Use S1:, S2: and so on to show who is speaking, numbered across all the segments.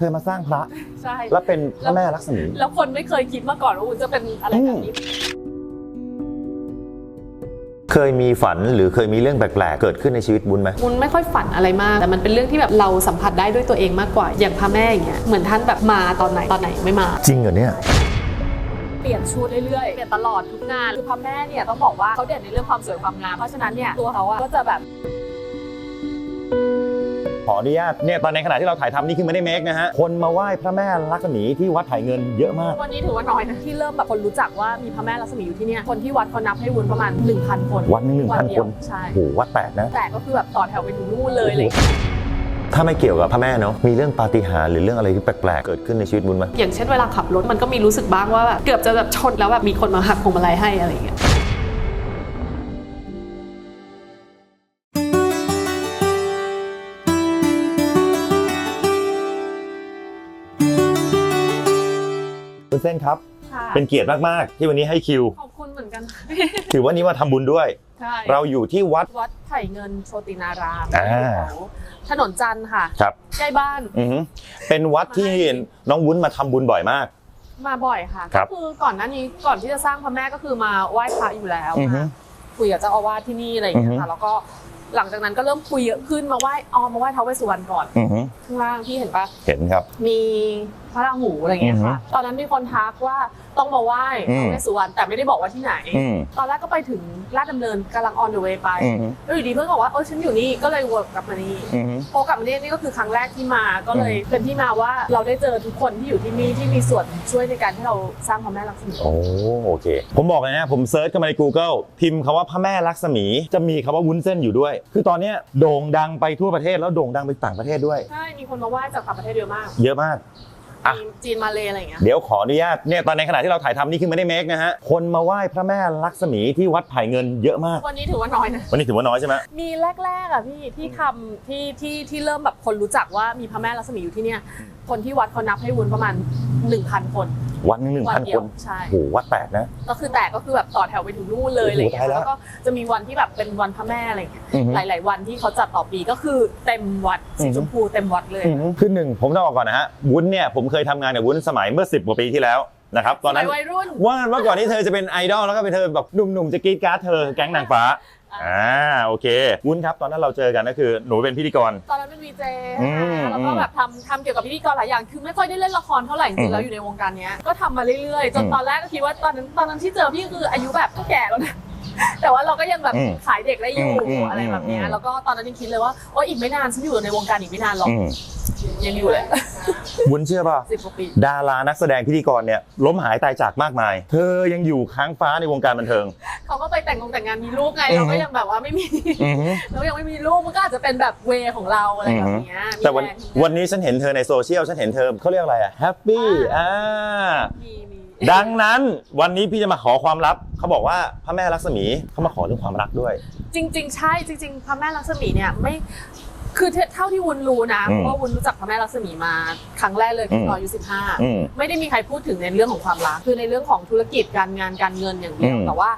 S1: เธอมาสร้างพระ
S2: ใช่
S1: แล้วเป็นพระแม่ลักษมี
S2: แล้วคนไม่เคยคิดมาก่อนว่าวุ้นจะเป็นอะไรแบบนี้
S1: เคยมีฝันหรือเคยมีเรื่องแปลกๆ เกิดขึ้นในชีวิตบุญไหม
S2: วุ้นไม่ค่อยฝันอะไรมาก แต่มันเป็นเรื่องที่แบบเราสัมผัสได้ด้วยตัวเองมากกว่า อย่างพระแม่อย่างเงี้ยเหมือนท่านแบบมาตอนไหนตอนไหนไม่มา
S1: จริงเหรอเนี่ย
S2: เปลี่ยนชุดเรื่อยๆ เปลี่ยนตลอดทุกงาน คือพระแม่เนี่ยต้องบอกว่าเขาเด่นในเรื่องความสวยความงาม เพราะฉะนั้นเนี่ยตัวเขาอะก็จะแบบ
S1: ขออนุญาตเนี่ยตอนในขณะที่เราถ่ายทำนี่คือไม่ได้เมคนะฮะคนมาไหว้พระแม่ลักษมีที่วัดไผ่เงินเยอะมาก
S2: วันนี้ถือว่าน้อยนะที่เริ่มแบบคนรู้จักว่ามีพระแม่ลักษมีอยู่ที่เนี่ยคนที่วัดเขานับให้วุ้นประมาณ 1,000 คน
S1: วัดหนึงหนึ่งพัน
S2: เดี
S1: ค
S2: ยวนใช่
S1: โอ้โหวัดแปลกนะ
S2: แต่ก็คือแบบต่อแถวไปถึงนู่นเลยอะไรอย่างเลย
S1: ถ้าไม่เกี่ยวกับพระแม่เนาะมีเรื่องปาฏิหาริย์หรือเรื่องอะไรที่แปลกๆเกิดขึ้นในชีวิตบุญไหม
S2: อย่างเช่นเวลาขับรถมันก็มีรู้สึกบ้างว่าแบบเกือบจะแบบชนแล้วแบบมีคนมาหักพวงมาลัยให้อะไรอย่างเงี้ย
S1: เส้นครับ
S2: ค่ะ
S1: เป็นเกียรติมากๆ ที่วันนี้ให้คิว
S2: ขอบคุณเหมือนกัน
S1: ถือว่านี้มาทำบุญด้วย
S2: ใช่
S1: เราอยู่ที่วัด
S2: วัดไผ่เงินโชตินาราม
S1: อ่า
S2: ถนนจันทร์ค่ะ
S1: ครับ
S2: ใกล้บ้าน
S1: อือหือเป็นวัดที่น้องวุ้นมาทำบุญบ่อยมาก
S2: มาบ่อยค่ะ
S1: ครั
S2: ก็
S1: บ
S2: คือก่อนหน้านี้ก่อนที่จะสร้างพระแม่ก็คือมาไหว้พระอยู่แล้ว
S1: อือฮึ
S2: มาคุยกับเจ้าอาวาสที่นี่อะไรอย่างเงี้
S1: อื
S2: ย
S1: อฮึ
S2: ค่ะแล้วก็หลังจากนั้นก็เริ่มคุยเยอะขึ้นมาไหว้อ๋อมาไหว้ท้าวเวสสุวรรณก่อน
S1: อือหือ
S2: ข้างล่างที่เห็นปะ
S1: เห็นครับ
S2: มีพระราหูอะไรอย่างเงี้ยค่ะ
S1: อือฮึ
S2: ตอนนั้นมีคนทักว่าต้องมาไหว้
S1: อืม
S2: ท้าวเวสสุวรรณแต่ไม่ได้บอกว่าที่ไหน
S1: อืม
S2: ตอนแรกก็ไปถึงลาดดำเนินกำลัง on the way ไป
S1: อือหือ
S2: แล้วอยู่ดีเพื่อนบอกว่าเออฉันอยู่นี่ก็เลยวนกลับมานี่
S1: อือหือ
S2: พอกลับมาเนี่ยนี่ก็คือครั้งแรกที่มาก็เลย
S1: อืม
S2: เป็นที่มาว่าเราได้เจอทุกคนที่อยู่ที่นี่ที่มีส่วนช่วยในการที่เราสร้างพระแม่ลักษมี
S1: โอ้โอเค ผมบอกเลยนะผมเซิร์ชเข้ามาใน Google พิมพ์คำว่าพระแม่ลักษมี จะมีคำว่าวุ้นเส้นอยู่ด้วย คือตอนเนี้ยโด่งดังไปทั่วประเทศแล้วโด่งดังไปต่างประเทศด้วย
S2: ใช่มีคนมาไหว้จากต่างประเทศเยอะมาก
S1: เยอะมาก อะ
S2: มีจีนมาเลยอะไรอย่างเงี้ย
S1: เดี๋ยวขออนุญาตเนี่ยตอนในขณะที่เราถ่ายทำนี่คือไม่ได้เมคนะฮะ คนมาไหว้พระแม่ลักษมีที่วัดไผ่เงินเยอะมาก
S2: วันนี้ถือว่าน้อยนะ
S1: วันนี้ถือว่าน้อยใช่ไหม
S2: มีแรกๆอะพี่ที่ทำที่ที่ที่เริ่มแบบคนรู้จักว่ามีพระแม่ลักษมีอยู่ที่เนี่ย คนที่วัดเขานับให้วุ้นประมาณ1,000คน
S1: วันหนึงหนึ่ง
S2: วั
S1: พัน
S2: เดี
S1: ค
S2: ยวนใช่
S1: โอ้โหวัดแปลกนะ
S2: ก็คือแต่ก็คือแบบต่อแถวไปถึงนู่นเลยอะไรอย่างเงี้
S1: โอ้
S2: ย
S1: โหตายแล้ว
S2: แล้วก็จะมีวันที่แบบเป็นวันพระแม่อะไรอย่างเงี้ย
S1: อือฮึ
S2: หลาย ๆ วันที่เขาจัดต่อปีก็คือเต็มวัดสี
S1: อือฮึ
S2: ชมพูเต็มวัดเลย
S1: อือหือคือหนึ่งผมต้องบอกก่อนนะฮะวุ้นเนี่ยผมเคยทำงานกับวุ้นสมัยเมื่อ10กว่าปีที่แล้วนะครับตอนนั้น
S2: สมัยวัยรุ่น
S1: ว่าเมื่อก่อนที่เธอจะเป็นไอดอลแล้วก็เป็นเธอแบบหนุ่มๆจะกรีดกราร์ดเธอแก๊งนางฟ้า อ่าโอเควุ้นครับตอนนั้นเราเจอกันก็คือหนูเป็นพิธีกร
S2: ตอนนั้นเป็นวีเจ
S1: อืม
S2: แล้วก็แบบทำทำเกี่ยวกับพิธีกรหลายอย่าง คือไม่ค่อยได้เล่นละครเท่าไหร่จ
S1: อื
S2: ริ
S1: ม
S2: งๆแล้วอยู่ในวงการเนี้ยก็ทำมาเรื่อยๆจน
S1: อืม
S2: ตอนแรกก็คิดว่าตอนนั้นตอนนั้นที่เจอพี่คืออายุแบบก็แก่แล้วนะ แต่ว่าเราก็ยังแบบ
S1: อืม
S2: ขายเด็กได้อยู่
S1: อืมอืม
S2: อะไรแบบเนี้ย
S1: อืม
S2: แล้วก็ตอนนั้นยังคิดเลยว่าโอ้อีกไม่นานฉันอยู่ในวงการอีกไม่นานหรอก
S1: อืม
S2: ยังอยู่เลย
S1: วุ้นเชื่อป่ะ
S2: สิบกว่าปี
S1: ดารานักแสดงพิธีกรเนี่ยล้มหายตายจากมากมาย เธอยังอยู่ค้างฟ้าในวงการบันเทิง
S2: เขาก็ไปแต่งงงแต่งงานมีลูกไง
S1: อืม
S2: เราก็ยังแบบว่าไม่มี
S1: อือหือ
S2: เรายังไม่มีลูกมันก็อาจจะเป็นแบบเวของเราอะไรแบบเนี้ยมี
S1: แต่วัน
S2: รง
S1: วันนี้ฉันเห็นเธอในโซเชียลฉันเห็นเธอเขาเรียกอะไรอะแฮปปี้อ่า
S2: มีมี
S1: ดังนั้นวันนี้พี่จะมาขอความลับ เขาบอกว่าพระแม่ลักษมีเขามาขอเรื่องความรักด้วย
S2: จริง ๆ ใช่จริง ๆพระแม่ลักษมีเนี่ยไม่ คือเท่าที่วุ้นรู้นะ
S1: อื
S2: เพ
S1: ม
S2: ราะว่าวุ้นรู้จักพระแม่ลักษมีมาครั้งแรกเลยคือ
S1: ม
S2: ตอนอายุสิบห้า
S1: อืม
S2: ไม่ได้มีใครพูดถึงในเรื่องของความรักคือในเรื่องของธุรกิจการงานการเงินอย่างเดียว
S1: อืม
S2: แต่ว่า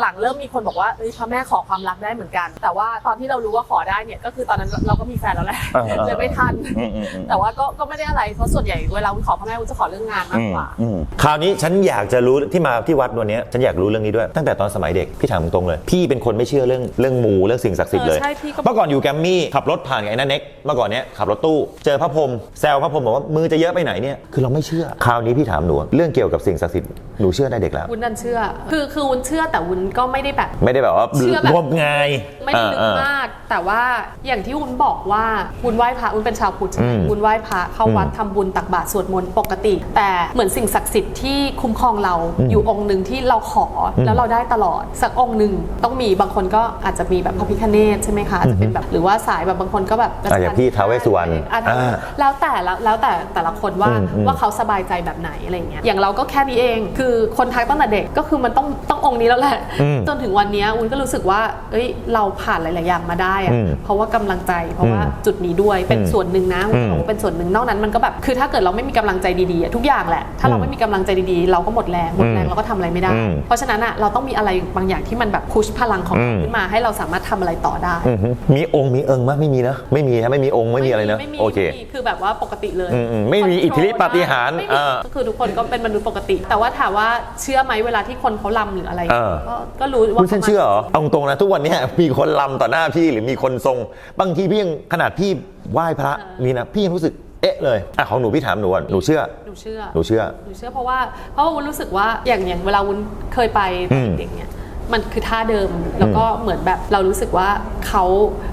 S2: หลังๆ เริ่มมีคนบอกว่าเอ้ยพระแม่ขอความรักได้เหมือนกัน แต่ว่าตอนที่เรารู้ว่าขอได้เนี่ยก็คือตอนนั้นเราก็มีแฟนแล้วแหละ
S1: เออเออ
S2: เลยไม่ทัน
S1: อืมอืมอืม
S2: แต่ว่าก็ก็ไม่ได้อะไรเพราะส่วนใหญ่เวลาวุ้นขอพระแม่วุ้นจะขอเรื่องงานมากกว่า
S1: อืมคราวนี้ฉันอยากจะรู้ที่มาที่วัดวันนี้ฉันอยากรู้เรื่องนี้ด้วยตั้งแต่ตอนสมัยเด็กพี่ถามตรงๆเลย พี่เป็นคนไม่เชื่อเรื่องเรื่องมูเรื่องสิ่งศักดิ์สิทธิ์เลย
S2: เออใช่พี่ก็
S1: เมื่อก่อนอยู่แกรมมี่ขับรถผ่านกับไอ้นั่นเน็กเมื่อก่อนเนี้ยขับรถตู้เจอพระพรหมแซวพระพรหมบอกว่ามือจะเยอะไปไหนเนี่ยคือเราไม่เชื่อคราวนี้พี่ถามหนูเรื่องเกี่ยวกับสิ่งศักดิ์สิทธิ์หนูเชื่อได้เด็กแล้ว
S2: วุ้นดันเชื่อ คือคือวุ้นเชื่อแต่วุ้นก็ไม่ได้แบบ
S1: ไม่ได้แบบว่า
S2: เชื่อแบบ
S1: งมงาย
S2: ไม่ได้ลึ
S1: เอกอ
S2: มาก แต่ว่าอย่างที่วุ้นบอกว่าวุ้นไหว้พระวุ้นเป็นชาวพุทธใช่ไหม
S1: อืม
S2: วุ้นไหว้พระเข้าวัด
S1: อืม
S2: ทำบุญตักบาตรสวดมนต์ปกติ แต่เหมือนสิ่งศักดิ์สิทธิ์ที่คุ้มครองเรา
S1: อืม
S2: อยู่องค์หนึ่งที่เราขออ
S1: ม
S2: แล้วเราได้ตลอดสักองค์หนึ่งต้องมีบางคนก็อาจจะมีแบบพระพิฆเนศใช่ไหมคะอาจจะเป็นแบบหรือว่าสายแบบบางคนก็แบบ
S1: อะอย่างพี่ท้าวเวสสุวรรณ
S2: อะ
S1: อ่า
S2: แล้วแต่ละแล้วแต่แต่ละคนว่า
S1: อืมอืม
S2: ว่าเขาสบายใจแบบไหนอะไรเงี้ยอย่างเราก็แค่นี้เองคือคือคนทักตั้งแต่เด็กก็คือมันต้องต้ององค์นี้แล้วแหละ
S1: อืม
S2: จนถึงวันเนี้ยวุ้นก็รู้สึกว่า เอ้ย เราผ่านหลาย ๆ อย่างมาได้อะ
S1: อืม
S2: เพราะว่ากำลังใจ เพราะว่า
S1: อืม
S2: จุดนี้ด้วยเป็น
S1: อืม
S2: ส่วนหนึ่งนะวุ้น
S1: อืม
S2: บอกว่าเป็นส่วนหนึ่งนอกนั้นมันก็แบบคือถ้าเกิดเราไม่มีกำลังใจดีๆอะทุกอย่างแหละ ถ้าเรา
S1: อืม
S2: ไม่มีกำลังใจดี ๆ เราก็หมดแรงหมดแรง
S1: อืม
S2: เราก็ทำอะไรไม่ได้
S1: อืม
S2: เพราะฉะนั้นอะเราต้องมีอะไรบางอย่างที่มันแบบพุชพลังของเรา
S1: อืม
S2: ขึ้นมาให้เราสามารถทำอะไรต่อได้
S1: อือฮึมีองค์มีเอิงมั้ยไม่มีนะไม่มีนะไม่มีองค์ไม่มีอะไรนะ
S2: ไม่มี
S1: โอเค
S2: ไม่มีคือแบบว่าปกติเลย
S1: อืมอืมไม่มีอิทธิฤทธิปาฏิหาริย์
S2: ไม่มี
S1: อ่า
S2: ก็คือทุกคนก็เป็นมนุษย์ปกติ แต่ว่าถามว่าเชื่อไหมเวลาที่คนเขาลำหรืออะไร
S1: เออ
S2: ก็ก็รู้ว่า
S1: คุณฉันเชื่อเหรอเอาตรงๆนะ ทุกวันเนี้ยมีคนลำต่อหน้าพี่หรือมีคนทรง บางทีพี่ยังขนาดพี่ไหว้พระนี่นะ พี่ยังรู้สึกเอ๊ะเลยอะของหนูพี่ถามหนูก่อนหนูเชื่อ
S2: หนูเชื่อ
S1: หนูเชื่อ
S2: หนูเชื่อเพราะว่าเพราะว่าวุ้นรู้สึกว่าอย่างอย่างเวลาวุ้นเคยไป
S1: อืม
S2: เด็กเนี่ย มันคือท่าเดิม แล้วก็เหมือนแบบเรารู้สึกว่าเขา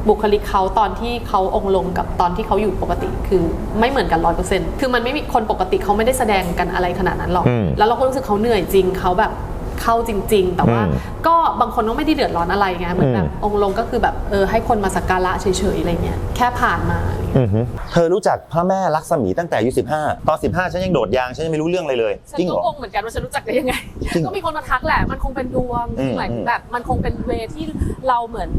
S2: บุคลิกเขาตอนที่เขาองค์ลงกับตอนที่เขาอยู่ปกติ คือไม่เหมือนกันร้อยเปอร์เซ็นต์คือมันไม่มีคนปกติเขาไม่ได้แสดงกันอะไรขนาดนั้นหรอก
S1: อืม
S2: แล้วเราก็รู้สึกเขาเหนื่อยจริงเขาแบบ เข้าจริง ๆ แต่ว่า
S1: อืม
S2: ก็บางคนก็ไม่ได้เดือดร้อนอะไรไงเหมือนแบบ
S1: อืม
S2: องค์ลงก็คือแบบเออให้คนมาสักการะเฉยๆอะไรเงี้ยแค่ผ่านมาอะไรเงี้ย
S1: อือฮึเธอรู้จักพระแม่ลักษมีตั้งแต่อายุ15 ตอน 15 ฉันยังโดดยาง ฉันยังไม่รู้เรื่องอะไรเลย
S2: ฉัน
S1: จริงเหร
S2: ก็
S1: อ
S2: งงเหมือนกันว่าฉันรู้จักได้ยังไง
S1: จริง
S2: ก็มีคนมาทักแหละ มันคงเป็นดวง
S1: อืม
S2: หมายถึงแบบ มันคงเป็นเวที่เราเหมือน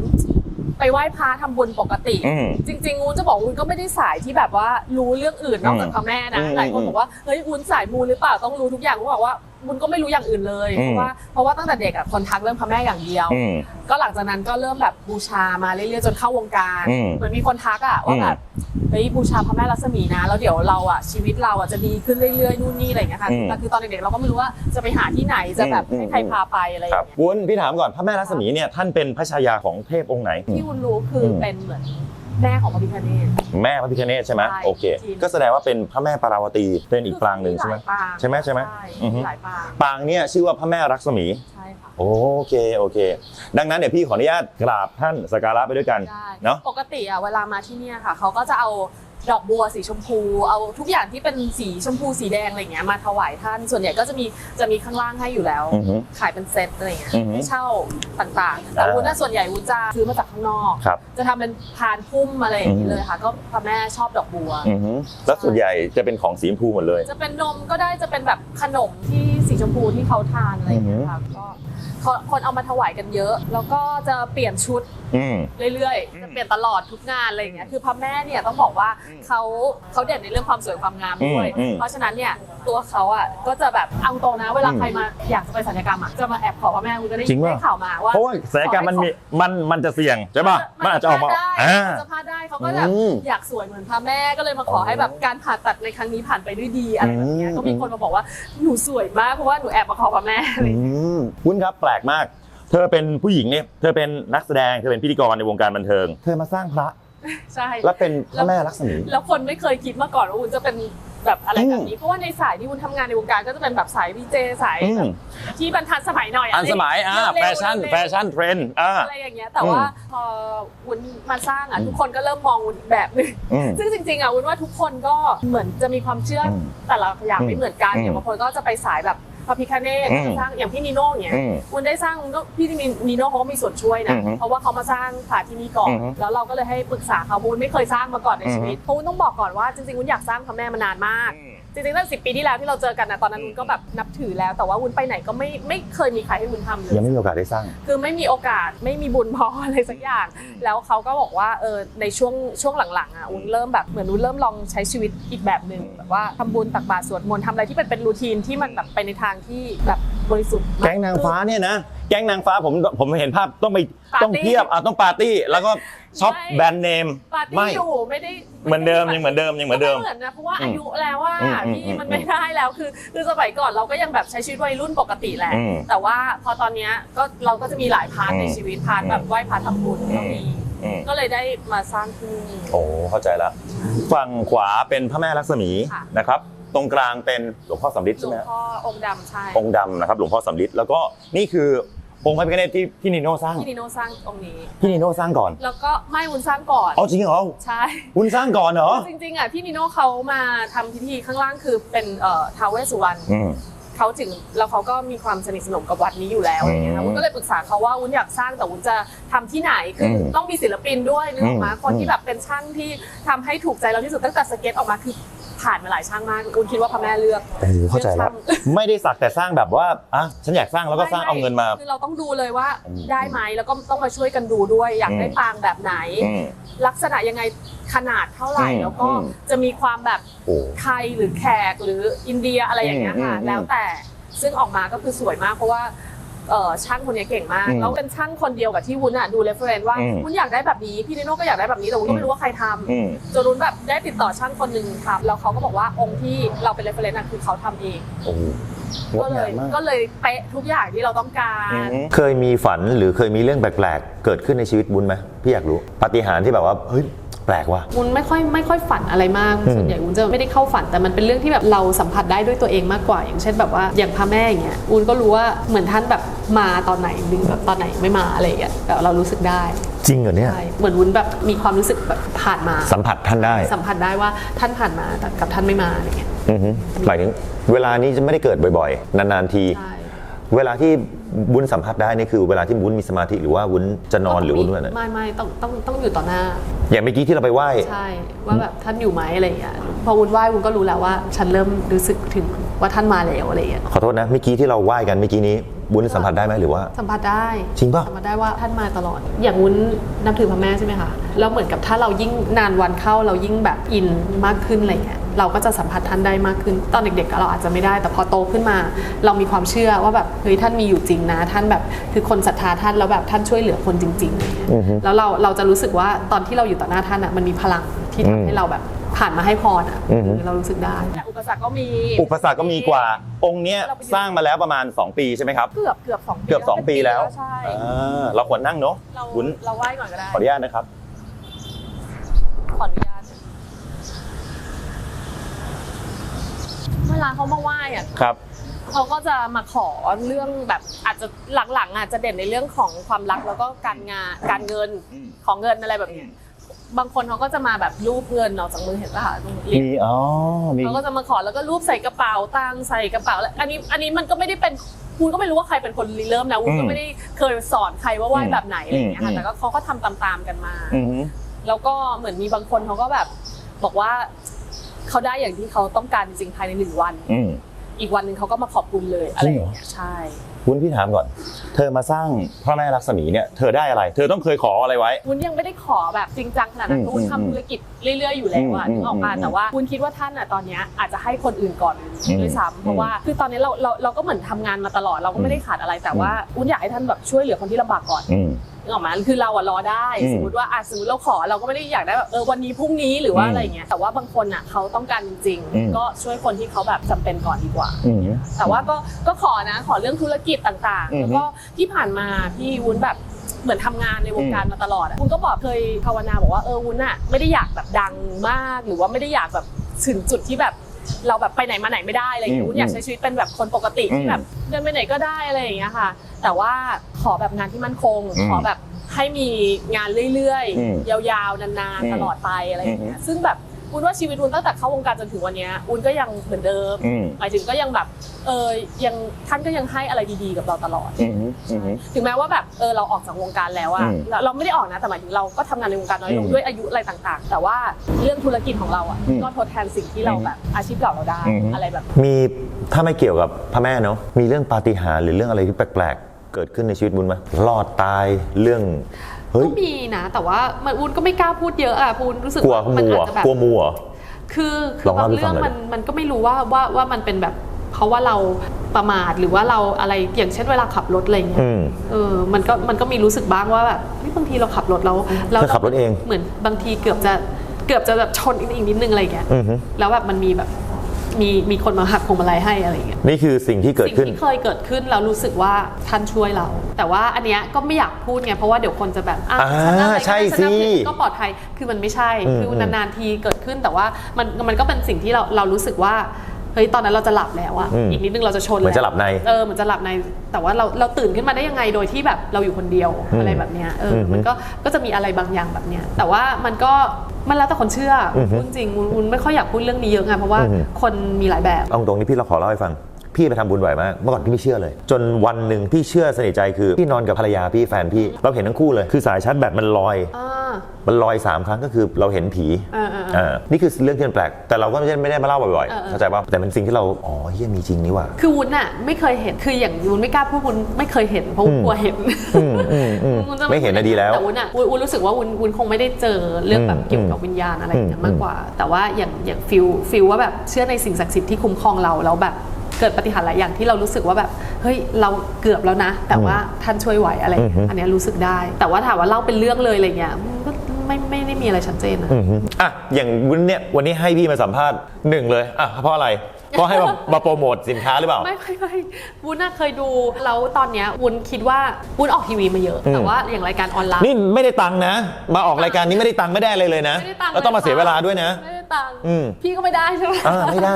S2: ไปไหว้พระทำบุญปกติ
S1: อืม
S2: จริงๆอูนจะบอกอูนก็ไม่ได้สายที่แบบว่ารู้เรื่องอื่นนอกจากพระแม่นะ
S1: อืม
S2: หลายคนบอกว่าเฮ้ยอูนสายมูหรือเปล่าต้องรู้ทุกอย่างอูนบอกว่า อูนก็ไม่รู้อย่างอื่นเลย
S1: อืม
S2: เพราะว่าเพราะว่าตั้งแต่เด็กอะคนทักเรื่องพระแม่อย่างเดียว
S1: อืม
S2: ก็หลังจากนั้นก็เริ่มแบบบูชามาเรื่อยๆจนเข้าวงการ
S1: อืม
S2: เหมือนมีคนทักอะว่าแบบเฮ้ยบูชาพระแม่รัศมีนะ แล้วเดี๋ยวเราอะชีวิตเราอะจะดีขึ้นเรื่อยๆนู่นนี่อะไรอย่างเงี้ยค่ะ
S1: อืม
S2: แต่คือตอนเด็กๆเราก็ไม่รู้ว่าจะไปหาที่ไหนจะแบบ
S1: อืม
S2: ให้ใครพาไปอะไรอ
S1: ครั
S2: ย่า
S1: บ
S2: งเงี้ย
S1: วุ้นพี่ถามก่อนพระแม่ลักษมีเนี่ยท่านเป็นพระชายาของเทพองค์ไหน
S2: ที่คุณรู้คืออ
S1: ม
S2: เป็นเหมือน แม่ของพระพิฆเนศ
S1: แม่พระพิฆเนศใช่ไหม
S2: ใช่
S1: โอเค
S2: จริง
S1: ก็แสดงว่าเป็นพระแม่ปาราวตีเป็นอีกปรางหนึ่งใช่ไหม
S2: ลายปาง
S1: ใช่ไหมใช่ไหม
S2: ใช่
S1: อือฮึ
S2: หลายปาง
S1: ปรางเนี่ยชื่อว่าพระแม่ลักษมี
S2: ใช่ค่ะ
S1: โอเคโอเค ดังนั้นเดี๋ยวพี่ขออนุญาตกราบท่านสักการะไปด้วยกัน
S2: ได้
S1: เนาะ
S2: ปกติอะเวลามาที่เนี่ยค่ะเขาก็จะเอา ดอกบัวสีชมพู เอาทุกอย่างที่เป็นสีชมพูสีแดงอะไรเงี้ยมาถวายท่านส่วนใหญ่ก็จะมีจะมีข้างล่างให้อยู่แล้ว
S1: อือฮึ
S2: ขายเป็นเซตอะไรเงี้ย
S1: อือฮึ
S2: ให้เช่าต่างๆ แต่
S1: อ่า
S2: วุ้นน่ะส่วนใหญ่วุ้นจะซื้อมาจากข้างนอก
S1: ครับ
S2: จะทำเป็นพานพุ่มอะไรอย่าง
S1: อื
S2: นี้
S1: อฮึ
S2: เลยค่ะ ก็พระแม่ชอบดอกบัว
S1: อือฮึแล้วส่วนใหญ่จะเป็นของสีชมพูหมดเลย
S2: จะเป็นนมก็ได้จะเป็นแบบขนมที่สีชมพูที่เขาทานอะไรอย่างเงี้ยค่ะก็ คนคนเอามาถวายกันเยอะ แล้วก็จะเปลี่ยนชุด
S1: อืม
S2: เรื่อยๆจะเปลี่ยนตลอดทุกงานอะไรอย่างเงี้ยคือพระแม่เนี่ยต้องบอกว่าเขาเขาเด่นในเรื่องความสวยความงามด้วย
S1: อืมอืม
S2: เพราะฉะนั้นเนี่ย ตัวเขาอะก็จะแบบเอาตรงนะเวลา
S1: อืม
S2: ใครมาอยากจะไปศัลยกรรมอะจะมาแอบขอพระแม่คุณก็ได้
S1: จริงปะ
S2: ได้ข่าวมาว่า
S1: เพราะว่าศัลยกรรมมันมีมันมันจะเสี่ยงใช่ป่ะมันอาจจะออกมา
S2: พลดได้
S1: อ่า
S2: มันจะพลาดได้เขาก็แบบ
S1: อืม
S2: อยากสวยเหมือนพระแม่ก็เลยมาขอให้แบบการผ่าตัดในครั้งนี้ผ่านไปด้วยดีอะไรแบบเนี้ย
S1: อืม
S2: ก็มีคนมาบอกว่าหนูสวยมากเพราะว่าหนูแอบมาขอพระแม่อะไรอย่างเงี้ย
S1: อืมวุ้นครับแปลกมาก เธอเป็นผู้หญิงเนี่ยเธอเป็นนักแสดงเธอเป็นพิธีกรในวงการบันเทิง เธอมาสร้างพระ
S2: ใช่
S1: และเป็นพระแม่ลักษมี
S2: แล้วคนไม่เคยคิดมาก่อนว่าวุ้นจะเป็น แบบอะไร
S1: อืม
S2: แบบนี้ เพราะว่าในสายที่วุ้นทำงานในวงการก็จะเป็นแบบสายวีเจสาย
S1: อืม
S2: แบบที่บรรทัดสมัยหน่อยะ
S1: อันสมัยอ่า
S2: เร็วๆ
S1: แฟชั่น
S2: เร็วๆ
S1: แฟชั่นเทรนด์อ่า
S2: อะไรอย่างเงี้ยแต่ว่า
S1: อืม
S2: พอวุ้นมาสร้างอะ
S1: อืม
S2: ทุกคนก็เริ่มมองวุ้นอีกแบบหนึง
S1: อืม
S2: ซึ่งจริงๆอะวุ้นว่าทุกคนก็เหมือนจะมีความเชื่ออ
S1: ม
S2: แต่ละอย่าง
S1: อืม
S2: ไม่เหมือนกัน
S1: อืม
S2: อย่างบางคนก็จะไปสายแบบ พระพิคเนต
S1: อืม
S2: สร้างอย่างพี่นิโน่อย่างเงี้ย
S1: อืม
S2: วุ้นได้สร้างวุ้นก็พี่นีโน่เขาก็มีส่วนช่วยนะ
S1: อือฮึ
S2: เพราะว่าเขามาสร้างพระที่นี่ก่อน
S1: อือฮึ
S2: แล้วเราก็เลยให้ปรึกษาเขาเพราะวุ้นไม่เคยสร้างมาก่อนใน
S1: อือฮึ
S2: ชีวิตเพราะวุ้นต้องบอกก่อนว่าจริงๆวุ้นอยากสร้างพระแม่มานานมาก จริงๆตั้งสิปีที่แล้วที่เราเจอกันนะตอนนั้นวุ้นก็แบบนับถือแล้ว แต่ว่าวุ้นไปไหนก็ไม่ไม่เคยมีใครให้วุ้นทำเลย
S1: ยังไม่มีโอกาสได้สร้าง
S2: คือไม่มีโอกาสไม่มีบุญพออะไรสักอย่าง แล้วเขาก็บอกว่าเออในช่วงช่วงหลังๆอะวุ้นเริ่มแบบเหมือนวุ้นเริ่มลองใช้ชีวิตอีกแบบหนึ่งแบบว่าทำบุญตักบาตรสวดมนต์ทำอะไรที่เป็นเป็นรูทีนที่มันแบบไปในทางที่แบบ บริสุทธิ์ม
S1: แก๊งนางฟ้าเนี่ยนะ แก๊งนางฟ้าผมผมเห็นภาพต้องไป
S2: ปาร์ตี้
S1: ต้องเทียบอะต้องปาร์ตี้แล้วก็ช็อป
S2: ไม่
S1: แบรนด์เนม
S2: ปาร์ตี้
S1: ไม่
S2: อยู่ไม่ได้
S1: เหมือนเดิมยังเหมือนเดิมยังเหมือนเดิม
S2: ก็เหมือนนะเพราะว่า
S1: อืม
S2: อายุแล้วว่า
S1: อืมอืม
S2: พี่
S1: อืม
S2: มันไม่ได้แล้วคือคือสมัยก่อนเราก็ยังแบบใช้ชีวิตวัยรุ่นปกติแหละ
S1: อืม
S2: แต่ว่าพอตอนเนี้ยก็เราก็จะมีหลายพาร์ท
S1: อืม
S2: ในชีวิตพาร์ทแบบไหว้พระทำบุญก็มี
S1: อืม
S2: ก็เลยได้มาสร้างที่นี่
S1: โอ้เข้าใจแล้วฝั่งขวาเป็นพระแม่ลักษมี
S2: ค่ะ
S1: นะครับ ตรงกลางเป็นหลวงพ่อสำริด
S2: หล
S1: ใช่
S2: ว
S1: ไหม
S2: ง
S1: ฮะ
S2: พ่อองค์ดำใช่
S1: องค์ดำนะครับหลวงพ่อสำริดแล้วก็นี่คือองค์พระพิฆเนศที่พี่นิโน่สร้าง
S2: พี่นิโน่สร้างองค์นี้
S1: พี่นิโน่สร้างก่อน
S2: แล้วก็ไม่วุ้นสร้างก่อน
S1: เอาจริงเหรอ
S2: ใช่
S1: คุณสร้างก่อนเหรอ
S2: จริงๆอะพี่นิโน่เขามาทำพิธีข้างล่างคือเป็นเอ่อท้าวเวสสุวรรณ
S1: อืม
S2: เขาถึงแล้วเขาก็มีความสนิทสนมกับวัดนี้อยู่แล้วอย่างเงี้ย
S1: อืม
S2: วุ้นก็เลยปรึกษาเขาว่าวุ้นอยากสร้างแต่วุ้นจะทำที่ไหนคืออ
S1: ม
S2: ต้องมีศิลปินด้วยนึกออกมา
S1: อืม
S2: คนที่แบบเป็นช่างที่ทำให้ถูกใจเราที่สุดตั้งแต่สเก็ตออกมาคือภ ผ่านมาหลายช่างมากอุ้นคิดว่าพระแม่เลือก
S1: โอ้โหเข้าใจแล้ว
S2: เรื่องช่าง
S1: ไม่ได้สักแต่สร้างแบบว่าอะฉันอยากสร้างแล้วก็สร้างเอาเงินมา
S2: คือเราต้องดูเลยว่า
S1: อืม
S2: ได้ไหมแล้วก็ต้องมาช่วยกันดูด้วย อยากได้
S1: อืม
S2: ปางแบบไหน
S1: อืม
S2: ลักษณะยังไงขนาดเท่าไหร่
S1: อืม
S2: แล้วก็
S1: อืม
S2: จะมีความแบบ
S1: โอ้
S2: ไทยหรือแขกหรืออินเดียอะไรอย่างเงี้ยค่ะ
S1: อืมอืม
S2: แล้วแต่ซึ่งออกมาก็คือสวยมากเพราะว่า เอ่อช่างคนนี้เก่งมาก
S1: อืม
S2: แล้วเป็นช่างคนเดียวกับที่วุ้นอะดูเรฟเฟรนว่า
S1: อืม
S2: วุ้นอยากได้แบบนี้พี่นิโน่ก็อยากได้แบบนี้แต่วุ้นก็ไม่รู้ว่าใครทำ
S1: อืม
S2: จนวุ้นแบบได้ติดต่อช่างคนหนึ่งครับแล้วเขาก็บอกว่าองค์ที่เราเป็นเรฟเฟรนอะคือเขาทำเอง
S1: โอ้โหง
S2: ก็
S1: ด
S2: เล
S1: งายมมาก
S2: ก็เลยเป๊ะทุกอย่างที่เราต้องการ
S1: เคยมีฝันหรือเคยมีเรื่องแปลกๆ เกิดขึ้นในชีวิตบุญไหมพี่อยากรู้ปาฏิหาริย์ที่แบบว่าเฮ้ยแปลกว่ะ
S3: วุ้นไม่ค่อยไม่ค่อยฝันอะไรมาก
S1: อืม
S3: ส่วนใหญ่วุ้นจะไม่ได้เข้าฝันแต่มันเป็นเรื่องที่แบบเราสัมผัสได้ด้วยตัวเองมากกว่า อย่างเช่นแบบว่าอย่างพระแม่อย่างเงี้ยวุ้นก็รู้ว่าเหมือนท่านแบบมาตอนไหนหรือแบบตอนไหนไม่มาอะไรอย่างเงี้ยแบบเรารู้สึกได้
S1: จริงเหรอเนี่ย
S3: ใช่เหมือนวุ้นแบบมีความรู้สึกแบบผ่านมา
S1: สัมผัสท่านได้
S3: สัมผัสได้ว่าท่านผ่านมาแต่กับท่านไม่มาอะไรเงี้ย
S1: อือฮึหมายถึงเวลานี้จะไม่ได้เกิดบ่อยๆ นานๆที
S3: ใช่
S1: เวลาที่บุญสัมผัสได้นี่คือ เวลาที่บุญมีสมาธิหรือว่าบุญจะนอนหรือบุญอะไร
S3: ไม่ไม่ต้องต้องต้องอยู่ต่อหน้า
S1: อย่างเมื่อกี้ที่เราไปไหว้
S3: ใช่ ว่าแบบท่านอยู่ไหมอะไรอย่างเงี้ยพอวุ้นไหว้วุ้นก็รู้แล้วว่า ฉันเริ่มรู้สึกถึงว่าท่านมาแล้วอะไรอย่างเงี้ย
S1: ขอโทษนะเมื่อกี้ที่เราไหว้กันเมื่อกี้นี้ บุญสัมผัสได้ไหมหรือว่า
S3: สัมผัสได้
S1: จริงปะ
S3: สัมผัสได้ว่าท่านมาตลอด อย่างวุ้นนับถือพระแม่ใช่ไหมคะแล้วเหมือนกับถ้าเรายิ่งนานวันเข้าเรายิ่งแบบอินมากขึ้นอะไรเงี้ยเราก็จะสัมผัสท่านได้มากขึ้น ตอนเด็กๆเราอาจจะไม่ได้ แต่พอโตขึ้นมา เรามีความเชื่อว่าแบบเฮ้ยท่านมีอยู่จริงนะ ท่านแบบคือคนศรัทธาท่านแล้วแบบท่านช่วยเหลือคนจริงๆอะไรเงี้ยแล้วเราเราจะรู้สึกว่าตอนที่เราอยู่ต่อหน้าท่านอะมันมีพลัง ที่ทำให้เราแบบผ่านมาให้พรอะ
S1: อือฮึ
S3: เรารู้สึกได้
S2: แต่อุปสรรคก็มี
S1: อุปสรรคก็มีกว่า องค์เนี้ยสร้างมาแล้วประมาณ 2 ปีใช่ไหมครับ
S2: เกือบเกือบสองปี
S1: เกือบ2ปีแล้ว
S2: ใช่
S1: อ่าเราควรนั่งเนาะ
S2: เรา
S1: บุญ
S2: เราไหว้ก่อนก็ได้
S1: ขออนุญาตนะครับ
S2: ขออนุญาตเวลาเขามาไหว้อะ
S1: ครับ
S2: เขาก็จะมาขอเรื่องแบบอาจจะหลังๆอาจจะเด่นในเรื่องของความรักแล้วก็การงานการเงิน
S1: อืม
S2: ของเงินอะไรแบบเนี้ย บางคนเขาก็จะมาแบบรูปเงินออกจากมือเห็นป่ะคะตรงลิ้น
S1: มีอ๋อมี
S2: เขาก็จะมาขอแล้วก็รูปใส่กระเป๋าตังค์ใส่กระเป๋าแล้วอันนี้อันนี้มันก็ไม่ได้เป็นคุณก็ไม่รู้ว่าใครเป็นคนริเริ่มนะคุณก็ไม่ได้เคยสอนใครว่าไหว้แบบไหนอะไรอย่างเงี้ยค่ะแต่ก็เขาก็ทำตามๆกันมา
S1: อือฮึ
S2: แล้วก็เหมือนมีบางคนเขาก็แบบบอกว่าเขาได้อย่างที่เขาต้องการจริงๆภายในหนึ่งวัน
S1: อืม
S2: อีกวันหนึ่งเขาก็มาขอบคุณเลยอะไรอย่างเงี้ยใช่
S1: บุญพี่ถามก่อน เธอมาสร้างพระแม่ลักษมีเนี่ยเธอได้อะไร เธอต้องเคยขออะไรไว้
S2: วุ้นยังไม่ได้ขอแบบจริงจังขนาดนั้น
S1: อืม
S2: เพราะวุ้น
S1: อืม
S2: ทำธุรกิจเรื่อยๆอยู่แล้วอะ
S1: อืม
S2: นึกออกมา
S1: อืม
S2: แต่ว่าวุ้นคิดว่าท่านอะตอนเนี้ยอาจจะให้คนอื่นก่อน
S1: อืม
S2: ด้วยซ้ำเพราะว่าคือตอนนี้เราเราเราก็เหมือนทำงานมาตลอดเราก็ไม่ได้ขาดอะไรแต่ว่าวุ้นอยากให้ท่านแบบช่วยเหลือคนที่ลำบากก่อน
S1: อืม
S2: นึกออกมาคือเราอะรอได้
S1: อืม
S2: สมมติว่าอะสมมติเราขอเราก็ไม่ได้อยากได้แบบเออวันนี้พรุ่งนี้หรือว่า
S1: อืม
S2: อะไรเงี้ยแต่ว่าบางคนอะเขาต้องการจริง
S1: อืม
S2: ๆก็ช่วยคนที่เขาแบบจำเป็นก่อนดีกว่า
S1: อืม
S2: แต่ว่าก็ก็ขอนะขอเรื่องธุรกิจต่างๆ
S1: อือฮึ
S2: แล้วก็ที่ผ่านมาพี่วุ้นแบบเหมือนทำงานในวงการมาตลอดอะวุ้นก็บอกเคยภาวนาบอกว่าเออวุ้นอะไม่ได้อยากแบบดังมาก หรือว่าไม่ได้อยากแบบถึงจุดที่แบบ เราแบบไปไหนมาไหนไม่ได้อะไรอย่างเงี้ย
S1: อืม
S2: วุ้นอยากใช้ชีวิตเป็นแบบคนปกติ
S1: อื
S2: ที่
S1: ม
S2: แบบเดินไปไหนก็ได้อะไรอย่างเงี้ยค่ะ แต่ว่าขอแบบงานที่มั่นคง
S1: อืม
S2: ขอแบบให้มีงานเรื่อย
S1: อืม
S2: ๆยาวๆนาน
S1: อืม
S2: ๆตลอดไปอะไรอย่างเงี้
S1: อื
S2: ย
S1: ม
S2: ซึ่งแบบ วุ้นว่าชีวิตวุ้นตั้งแต่เข้าวงการจนถึงวันเนี้ยวุ้นก็ยังเหมือนเดิม
S1: อืม
S2: หมายถึงก็ยังแบบเออยังท่านก็ยังให้อะไรดีๆ กับเราตลอด
S1: อืมอืม
S2: ถึงแม้ว่าแบบเออเราออกจากวงการแล้วอะ
S1: อืม
S2: เราเราไม่ได้ออกนะแต่หมายถึงเราก็ทำงานในวงการน้อยลง
S1: อืม
S2: ด้วยอายุอะไรต่างๆ แต่ว่าเรื่องธุรกิจของเราอะ
S1: อืม
S2: ก็ทดแทนสิ่งที่เรา
S1: อืม
S2: แบบอาชีพเก่าเราได้
S1: อืม
S2: อะไรแบบ
S1: มีถ้าไม่เกี่ยวกับพระแม่เนาะมีเรื่องปาฏิหาริย์หรือเรื่องอะไรที่แปลกๆ เกิดขึ้นในชีวิตบุญไหมรอดตายเรื่องเฮ้ย
S3: ก็มีนะ แต่ว่ามันวุ้นก็ไม่กล้าพูดเยอะอะวุ้นรู้สึก
S1: กลัว
S3: ว่ามั
S1: มัว
S3: อาจจะแบบ
S1: กลัวมัว
S3: คือคื
S1: ล
S3: อ
S1: อง
S3: บา
S1: เล่างให้ฟั
S3: เรื่องง
S1: หน่อย
S3: มันมันก็ไม่รู้ว่าว่าว่ามันเป็นแบบเพราะว่าเราประมาทหรือว่าเราอะไรอย่างเช่นเวลาขับรถอะไรเงี้ย
S1: อืม
S3: เออ มันก็ มันก็มีรู้สึกบ้างว่าแบบเฮ้ยบางทีเราขับรถแล้วแล้ว
S1: เธอขับรถเอง
S3: เหมือนบางทีเกือบจะ เกือบจะแบบชนอีกนิดนึงอะไรเงี้ย
S1: อือฮึ
S3: แล้วแบบมันมีแบบ มีมีคนมาหักพวงมาลัยให้อะไรเงี้ย
S1: นี่คือสิ่งที่เกิด
S3: สิ่ง
S1: ขึ้น
S3: ที่เคยเกิดขึ้นเรารู้สึกว่าท่านช่วยเรา แต่ว่าอันเนี้ยก็ไม่อยากพูดไงเพราะว่าเดี๋ยวคนจะแบบอะ
S1: อ่า
S3: ฉันอะไรก็
S1: ใช่
S3: ได้ฉัน
S1: สิ
S3: ทำผิดก็ปลอดภัยคือมันไม่ใช่
S1: อืม
S3: คืออนานๆทีเกิดขึ้นแต่ว่ามันมันก็เป็นสิ่งที่เราเรารู้สึกว่า เฮ้ยตอนนั้นเราจะหลับแล้วอะ
S1: อืม
S3: อีกนิดนึงเราจะชน
S1: เหมือนจะหลับใน
S3: เออเหมือนจะหลับใน แต่ว่าเราเราตื่นขึ้นมาได้ยังไงโดยที่แบบเราอยู่คนเดียว
S1: อืม
S3: อะไรแบบเนี้ยเอออ
S1: ม
S3: มันก็ก็จะมีอะไรบางอย่างแบบเนี้ยแต่ว่ามันก็มันแล้วแต่คนเชื่ออ
S1: อฮึ
S3: พูดจริงๆวุ้นไม่ค่อยอยากพูดเรื่องนี้เยอะไงเพราะว่า
S1: อือฮึ
S3: คนมีหลายแบบ
S1: เอาตรงนี้พี่เราขอเล่าให้ฟัง พี่ไปทำบุญบ่อยมาก เมื่อก่อนพี่ไม่เชื่อเลย จนวันหนึ่งพี่เชื่อสนิทใจคือ พี่นอนกับภรรยาพี่แฟนพี่ เราเห็นทั้งคู่เลย คือสายชาร์จแบตมันลอย
S3: อ่า
S1: มันลอยสามครั้งก็คือเราเห็นผี
S3: เออเออเออ
S1: อ่านี่คือเรื่องที่มันแปลก แต่เราก็ไม่ได้ไม่ได้มาเล่าบ่อย
S3: เออเออ
S1: ๆเข้าใจป่ะแต่เป็นสิ่งที่เราอ๋อเฮียมีจริงนี่ว่ะ
S3: คือวุ้นอะไม่เคยเห็นคืออย่างวุ้นไม่กล้าพูดวุ้นไม่เคยเห็นเพราะวุ้นกลัวเห็น
S1: อืมอืมอืม
S3: วุ้จะ
S1: ไม่เห็นน่ะดีแล้ว
S3: แต่วุ้นอะวุ้นวุ้นรู้สึกว่าวุ้นวุ้นคงไม่ได้เจอเรื่องแบบ
S1: อืม
S3: เกี่ยวกับวิญญาณอะไรอย่างเงี้ย
S1: อืม
S3: มากกว่า แต่ว่าอย่างอย่างฟิลฟิลว่าแบบเชื่อในสิ่งศักดิ์สิทธิ์ที่คุ้มครองเราแล้วแบบ เกิดปฏิหารย์หลายอย่างที่เรารู้สึกว่าแบบเฮ้ยเราเกือบแล้วนะ แต่ว่าท่านช่วยไหวอะไรอย่างเงี้ยอันเนี้ยรู้สึกได้ แต่ว่าถามว่าเล่าเป็นเรื่องเลยอะไรเงี้ยมันก็ไม่ไม่ได้มีอะไรชัดเจนนะ
S1: อืมอะอย่างวันเนี้ยวันนี้ให้พี่มาสัมภาษณ์หนึ่งเลยอะเพราะอะไรเพราะให้มามาโปรโมทสินค้าหรือเปล่า
S3: ไม่ไม่ไม่วุ้นน่ะเคยดู แล้วตอนเนี้ยวุ้นคิดว่าวุ้นออกทีวีมาเยอะ แต่ว่าอย่างรายการออนไลน์
S1: นี่ไม่ได้ตังค์นะ มาออกรายการนี้ไม่ได้ตังค์ไม่ได้เลยเลยนะ
S3: ไม่ได้ตังค์
S1: แล้วต้องมาเสียเวลาด้วยนะ
S3: ไม่ได้ตังค์
S1: อืม
S3: พี่ก็ไม่ได้ใช่ไหม
S1: อ่าไม่ได้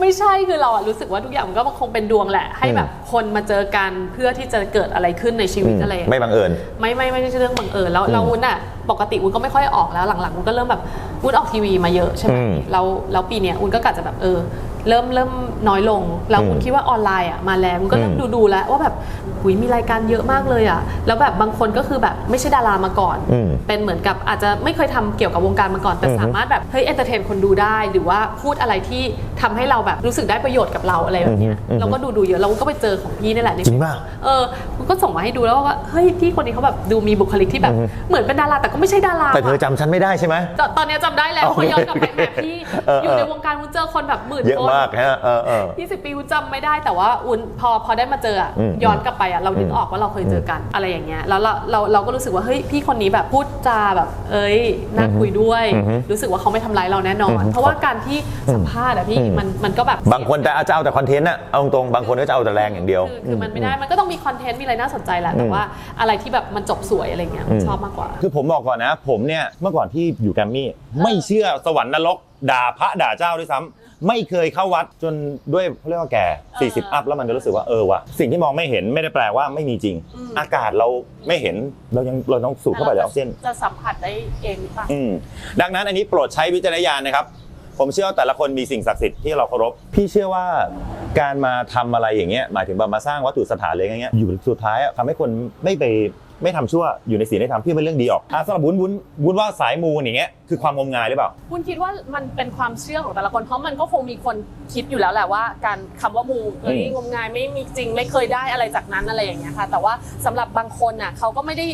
S3: ไม่ใช่คือเราอะรู้สึกว่าทุกอย่างมันก็คงเป็นดวงแหละ ให้แบบคนมาเจอกันเพื่อที่จะเกิดอะไรขึ้นในชีวิตอะไรอย่าง
S1: ไม่
S3: เงี้ย
S1: บังเอิญ
S3: ไม่ไม่ไม่ใช่เรื่องบังเอิญแล้วเราวุ้นอะปกติวุ้นก็ไม่ค่อยออกแล้วหลังๆวุ้นก็เริ่มแบบวุ้นออกทีวีมาเยอะใช่ไหม
S1: อืม
S3: แล้วแล้วปีเนี้ยวุ้นก็กะจะแบบเออ เริ่มเริ่มน้อยลง แล้ว
S1: อืม
S3: วุ้นคิดว่าออนไลน์อะมาแล้ววุ้นก็เริ่ม
S1: อืม
S3: ดูดูแล้วว่าแบบหุยมีรายการเยอะมากเลยอะแล้วแบบบางคนก็คือแบบไม่ใช่ดารามาก่อน
S1: อืม
S3: เป็นเหมือนกับอาจจะไม่เคยทำเกี่ยวกับวงการมาก่อน แต่
S1: อือฮึ
S3: สามารถแบบเฮ้ยเอนเตอร์เทนคนดูได้ หรือว่าพูดอะไรที่ทำให้เราแบบรู้สึกได้ประโยชน์กับเราอะไรแบบเนี้ย
S1: อือฮึ
S3: เราก็ดูดูเยอะเราก็ไปเจอของพี่นี่แหละใน
S1: จริงป่ะ
S3: เออมันก็ส่งมาให้ดูแล้วว่าเฮ้ยพี่คนนี้เขาแบบดูมีบุคลิกที่แบบ
S1: อือฮึ
S3: เหมือนเป็นดาราแต่ก็ไม่ใช่ดารา
S1: แต่เธอ
S3: ว่ะ
S1: จำฉันไม่ได้ใช่ไหม
S3: ตอนตอนเนี้ยจำได้แล้ว
S1: โอเค
S3: พอย้อนกลับไปแหมพี่
S1: เออ
S3: อ
S1: อยู่
S3: ในวงการวุ้นเจอคนแบบหมื่น
S1: เยอะ
S3: คน
S1: มากฮะเออเออ
S3: 20ปีวุ้นจำไม่ได้แต่ว่าวุ้นพอพอได้มาเจออะ
S1: อืม
S3: ย้อนกลับไปอะเรานึก
S1: อืม
S3: ออกว่าเราเคยเจอกันอะไรอย่างเงี้ยแล้วเราเราเราก็รู้สึกว่าเฮ้ยพี่คนนี้แบบพูดจาแบบ เอ้ยน่าคุยด้วย
S1: อือฮึ
S3: รู้สึกว่าเขาไม่ทำร้ายเราแน่นอน
S1: อือฮึ
S3: เพราะว่าการที่สัมภาษณ์อะพี่
S1: อืม
S3: มันมันก็แบบ
S1: บางคนแต่อาจจะเอาแต่คอนเทนต์อะเอาตรงๆบางคนก็จะเอาแต่แรงอย่างเดียว
S3: คือคือมันไม่ได้ มันก็ต้องมีคอนเทนต์ มีอะไรน่าสนใจแหละ แต่ว่าอะไรที่แบบมันจบสวยอะไรเงี้ย
S1: อืม
S3: ชอบมากกว่า
S1: คือผมบอกก่อนนะ ผมเนี่ยเมื่อก่อนที่อยู่แกรมมี่ไม่เชื่อสวรรค์นรก ด่าพระด่าเจ้าด้วยซ้ำไม่เคยเข้าวัดจนด้วยเขาเรียกว่าแก่ 40 อัพแล้วมันก็รู้สึกว่าเออวะสิ่งที่มองไม่เห็นไม่ได้แปลว่าไม่มีจริง
S3: อืม
S1: อากาศเราไม่เห็นเรายังเราต้องสูดเข้าไปแล้วออกซิเจน
S2: จะสัมผัสได้เองหรือเปล่า
S1: อืมดังนั้นอันนี้โปรดใช้วิจารณญาณนะครับ ผมเชื่อว่าแต่ละคนมีสิ่งศักดิ์สิทธิ์ที่เราเคารพ พี่เชื่อว่าการมาทำอะไรอย่างเงี้ยหมายถึงแบบมาสร้างวัตถุสถานอะไรอย่างเงี้ยอยู่สุดท้ายอะทำให้คนไม่ไป ไม่ทำชั่วอยู่ในศีลในธรรมพี่เป็นเรื่องดีออกอะสำหรับวุ้นวุ้นวุ้นว่าสายมูอย่างเงี้ยคือความงมงายหรือเปล่า
S2: คุณคิดว่ามันเป็นความเชื่อของแต่ละคนเพราะมันก็คงมีคนคิดอยู่แล้วแหละว่า การคำว่ามูเอ้ย
S1: อืม
S2: งมงายไม่มีจริง ไม่เคยได้อะไรจากนั้นอะไรอย่างเงี้ยค่ะ แต่ว่าสำหรับบางคนน่ะเขาก็ไม่ได้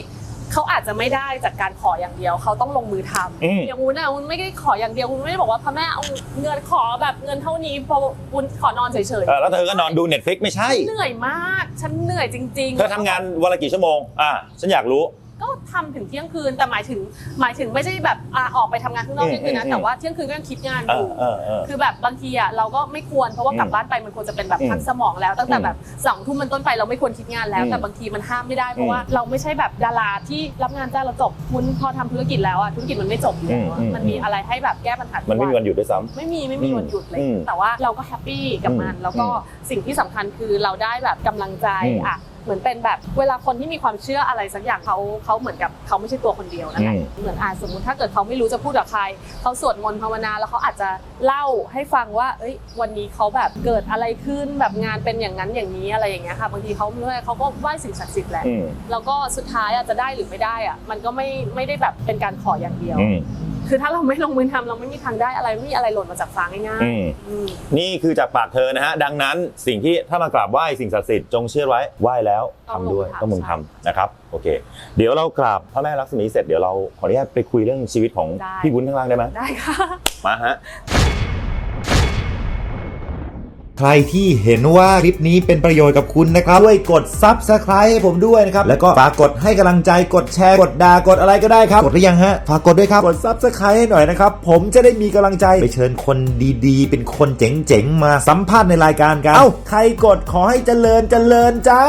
S2: เขาอาจจะไม่ได้จากการขออย่างเดียว เขาต้องลงมือท
S1: อืมำ
S2: อย่างวุ้นอะวุ้นไม่ได้ขออย่างเดียววุ้นไม่ได้บอกว่าพระแม่เอาเงินขอแบบเงินเท่านี้พอวุ้นขอนอนเฉย
S1: เออแล้วเธอก็นอนดู Netflix ไม่ใช่
S2: ๆเหนื่อยมาก ฉันเหนื่อยจริงๆ
S1: เธอทำงานวันละกี่ชั่วโมง อ่า ฉันอยากรู้
S2: ก็ ทำถึงเที่ยงคืน แต่หมายถึงหมายถึงไม่ใช่แบบอะออกไปทำงานข้างนอก
S1: อืม
S2: เที่ยงคืนนะ
S1: อืม
S2: แต่ว่าเที่ยงคืนก็ยังคิดงานอ
S1: เอยู่อเออเออ
S2: คือแบบบางทีอะเราก็ไม่ควรเพราะว่ากลับ
S1: อืม
S2: บ้านไปมันควรจะเป็นแบบ
S1: อืม
S2: พักสมองแล้ว ตั้งแต่
S1: อืม
S2: แบบสองทุ่มเป็นต้นไปเราไม่ควรคิดงานแล้ว
S1: อืม
S2: แต่บางทีมันห้ามไม่ได้เพ
S1: อื
S2: ราะ
S1: ม
S2: ว่าเราไม่ใช่แบบดาราที่รับงานจ้างเราจบคุณพอทำธุรกิจแล้วอะธุรกิจมันไม่จบอยู่แล้วอะ
S1: อืมอืม
S2: มันมีอะไรให้แบบแก้ปัญหาทุก
S1: มันไม่มีวันหยุดด้วยซ้
S2: ไม่มีไม่มี
S1: อืม
S2: วันหยุดเลย
S1: อืม
S2: แต่ว่าเราก็แฮปปี้กับมัน
S1: อืม
S2: แล้วก็
S1: อืม
S2: สิ่งที่สำคัญคือเราได้แบบกำลังใจ
S1: อืม
S2: อะ เหมือนเป็นแบบเวลาคนที่มีความเชื่ออะไรสักอย่างเขาเขาเหมือนกับเขาไม่ใช่ตัวคนเดียวนั่นแหละ
S1: อืม
S2: เหมือนอ่าสมมติถ้าเกิดเขาไม่รู้จะพูดกับใครเขาสวดมนต์ภาวนาแล้วเขาอาจจะเล่าให้ฟังว่า เอ้ย วันนี้เขาแบบเกิดอะไรขึ้นแบบงานเป็นอย่างนั้นอย่างนี้อะไรอย่างเงี้ยค่ะบางทีเขาไม่เขาก็ไหว้สิ่งศักดิ์สิทธิ์แหละำ
S1: อืม
S2: แล้วก็สุดท้ายอะจะได้หรือไม่ได้อะมันก็ไม่ไม่ได้แบบเป็นการขออย่างเดียว
S1: อืม
S2: คือถ้าเราไม่ลงมือทำเราไม่มีทางได้อะไรไม่มีอะไรหล่นมาจากฟ้าง่าย
S1: อืม
S2: ๆอืม
S1: นี่คือจากปากเธอนะฮะ ดังนั้นสิ่งที่ถ้ามากราบไหว้สิ่งศักดิ์สิทธิ์จงเชื่อไว้ไหว้แล้วทำด้วย
S2: ต้
S1: ต้อ
S2: องง
S1: มึ
S2: ล
S1: ง
S2: ง
S1: ทำ
S2: มือทำ
S1: นะครับโอเค เดี๋ยวเรากราบพระแม่ลักษมีเสร็จเดี๋ยวเราขออนุญาตไปคุยเรื่องชีวิตของ
S2: ได้
S1: พี่วุ้นข้างล่างได้ไหม
S2: ได้ค่ะ
S1: มาฮะ
S4: ใครที่เห็นว่าคลิปนี้เป็นประโยชน์กับคุณนะครับช่วยกด Subscribe ให้ผมด้วยนะครับ แล้วก็ฝากกดให้กำลังใจกดแชร์ กดด่ากดอะไรก็ได้ครับ กดหรือยังฮะ ฝากกดด้วยครับ กด Subscribe ให้หน่อยนะครับ ผมจะได้มีกำลังใจไปเชิญคนดีๆ เป็นคนเจ๋งๆ มาสัมภาษณ์ในรายการกัน เอ้า ใครกดขอให้เจริญเจริญจ้า